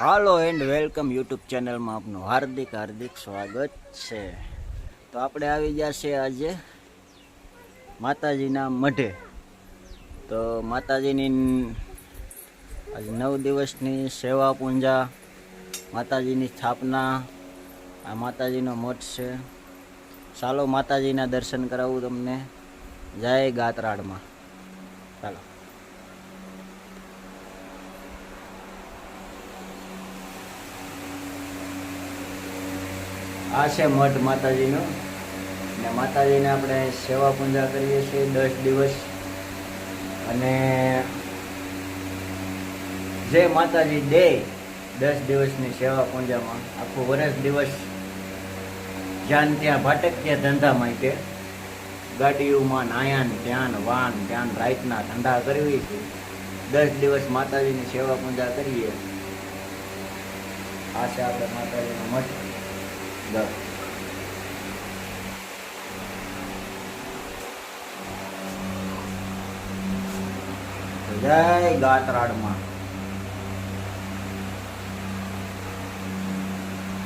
Hello and welcome YouTube ચેનલમાં આપનું હાર્દિક હાર્દિક સ્વાગત છે. તો આપણે આવી ગયા છે આજે માતાજીના મઢે. તો માતાજીની આજે નવ દિવસની સેવા પૂંજા, માતાજીની સ્થાપના, આ માતાજીનો મઠ છે. ચાલો માતાજીના દર્શન કરાવું તમને. જય ગાતરાડમાં ચાલો. આ છે મઠ માતાજીનો. ને માતાજીને આપણે સેવા પૂજા કરીએ છીએ દસ દિવસ. અને જે માતાજી દે દસ દિવસની સેવા પૂજામાં, આખું વર્ષ દિવસ જ્યાં ત્યાં ભટકીએ ધંધા માટે ગાડીઓમાં નાયાન, ધ્યાન, વાન, ધ્યાન રાતના ધંધા કરવી છે. દસ દિવસ માતાજીની સેવા પૂજા કરીએ. આ છે આપણે માતાજીનો મઠ. દર જય ગાતરાડમાં.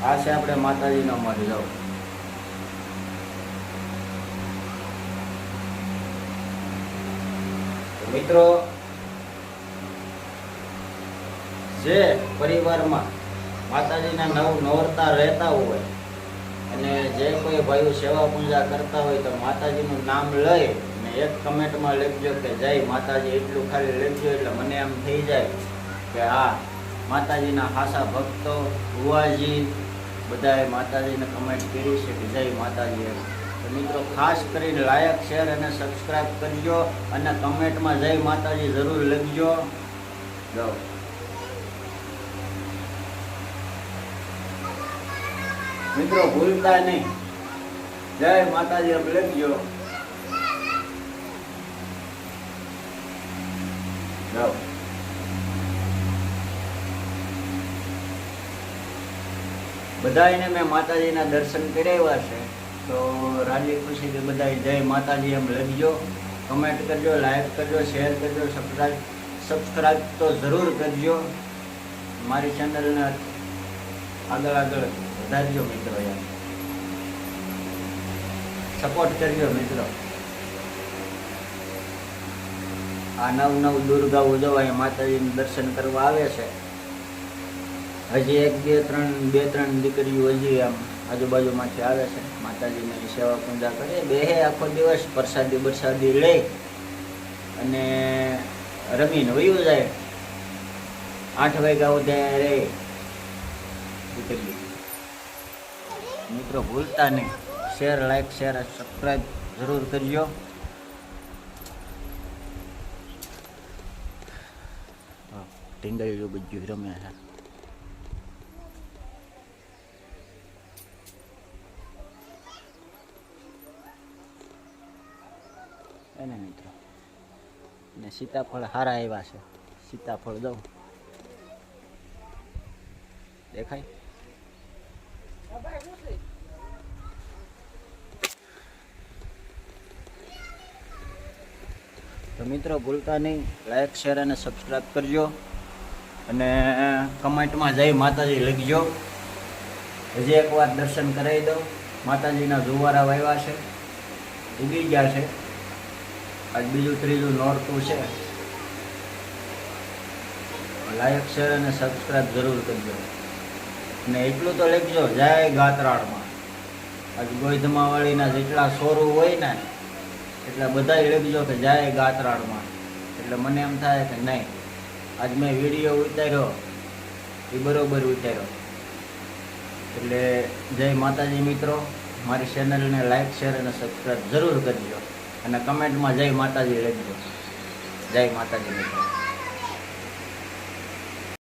આ છે આપણે માતાજીનો મઢ મિત્રો, જે પરિવારમાં માતાજીના નવ નવરતા રહેતા હોય અને જે કોઈ ભાઈઓ સેવા પૂજા કરતા હોય તો માતાજીનું નામ લઈ અને એક કમેન્ટમાં લખજો કે જય માતાજી, એટલું ખાલી લખજો એટલે મને એમ થઈ જાય કે હા, માતાજીના હાસા ભક્તો, ભુવાજી બધાએ માતાજીને કમેન્ટ કરી છે કે જય માતાજી એમ. તો મિત્રો, ખાસ કરીને લાયક, શેર અને સબસ્ક્રાઈબ કરજો અને કમેન્ટમાં જય માતાજી જરૂર લખજો. જાઓ. મિત્રો, ભૂલતા નહીં. જય માતાજી એમ લખજો. બધા બધાને મેં માતાજીના દર્શન કરાવ્યા છે. તો રાજી ખુશીથી બધા જય માતાજી એમ લખજો. કમેન્ટ કરજો લાઈક કરજો શેર કરજો સબસ્ક્રાઈબ સબસ્ક્રાઈબ તો જરૂર કરજો. મારી ચેનલને આગળ આગળ વધારજો મિત્રો સપોર્ટ કરજો મિત્રો. આ નવ નવ દુર્ગા ઉજવાય, માતાજીનું દર્શન કરવા આવે છે. હજી એક, બે, ત્રણ બે, ત્રણ દીકરીઓ હજી આમ આજુબાજુમાંથી આવે છે. માતાજીની સેવા પૂજા કરે. બેહે આખો દિવસ, પ્રસાદી બરસાદી લે અને રમીને વયું જાય. આઠ વાગ્યા સુધી રે દીકરી મિત્રો, ભૂલતા નહીં. શેર લાઈક શેર સબસ્ક્રાઈબ જરૂર કરજો. ટીંગળી બધું રમે છે. એને મિત્રો, ને સીતાફળ સારા આવ્યા છે. સીતાફળ દઉં. દેખાય? તો મિત્રો, ભૂલતા નહીં. લાઈક શેર અને સબસ્ક્રાઈબ કરજો. અને કમેન્ટમાં જય માતાજી લખજો. હજી એકવાર દર્શન કરાવી દો માતાજીના જુવારા વાવ્યા છે. ઉગી ગયા છે. આજ બીજું ત્રીજું નોરતું છે. લાયક શેર અને સબસ્ક્રાઈબ જરૂર કરજો. અને એટલું તો લખજો, જય ગાતરાળમાં. આજ ગોઈધમાવાળીના જેટલા સોરું હોય ને એટલે બધા લખજો કે જાય ગાતરાળમાં. એટલે મને એમ થાય કે નહીં. આજ મેં વીડિયો ઉતાર્યો, એ બરોબર ઉતાર્યો. એટલે જય માતાજી મિત્રો, મારી ચેનલને લાઈક, શેર અને સબસ્ક્રાઈબ જરૂર કરજો. અને કમેન્ટમાં જય માતાજી લખજો. જય માતાજી મિત્રો.